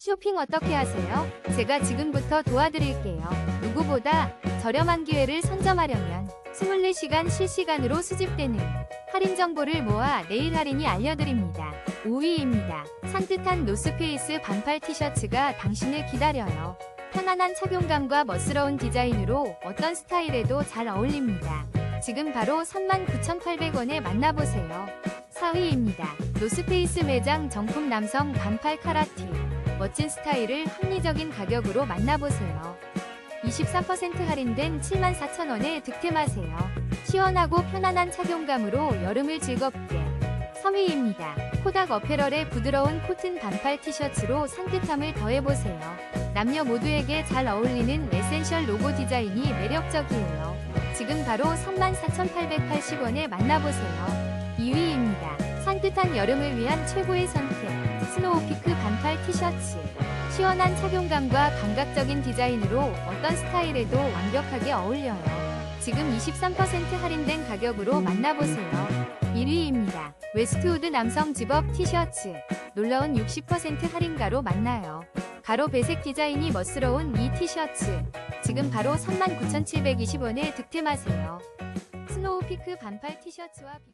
쇼핑 어떻게 하세요? 제가 지금부터 도와드릴게요. 누구보다 저렴한 기회를 선점하려면 24시간 실시간으로 수집되는 할인 정보를 모아 내일 할인이 알려드립니다. 5위입니다. 산뜻한 노스페이스 반팔 티셔츠가 당신을 기다려요. 편안한 착용감과 멋스러운 디자인으로 어떤 스타일에도 잘 어울립니다. 지금 바로 39,800원에 만나보세요. 4위입니다. 노스페이스 매장 정품 남성 반팔 카라티. 멋진 스타일을 합리적인 가격으로 만나보세요. 24% 할인된 74,000원에 득템하세요. 시원하고 편안한 착용감으로 여름을 즐겁게. 3위입니다. 코닥 어페럴의 부드러운 코튼 반팔 티셔츠로 상쾌함을 더해보세요. 남녀 모두에게 잘 어울리는 에센셜 로고 디자인이 매력적이에요. 지금 바로 34,880원에 만나보세요. 2위입니다. 산뜻한 여름을 위한 최고의 선택. 스노우피크 반팔 티셔츠. 시원한 착용감과 감각적인 디자인으로 어떤 스타일에도 완벽하게 어울려요. 지금 23% 할인된 가격으로 만나보세요. 1위입니다. 웨스트우드 남성 집업 티셔츠. 놀라운 60% 할인가로 만나요. 가로 배색 디자인이 멋스러운 이 티셔츠. 지금 바로 39,720원에 득템하세요. 스노우피크 반팔 티셔츠와 비...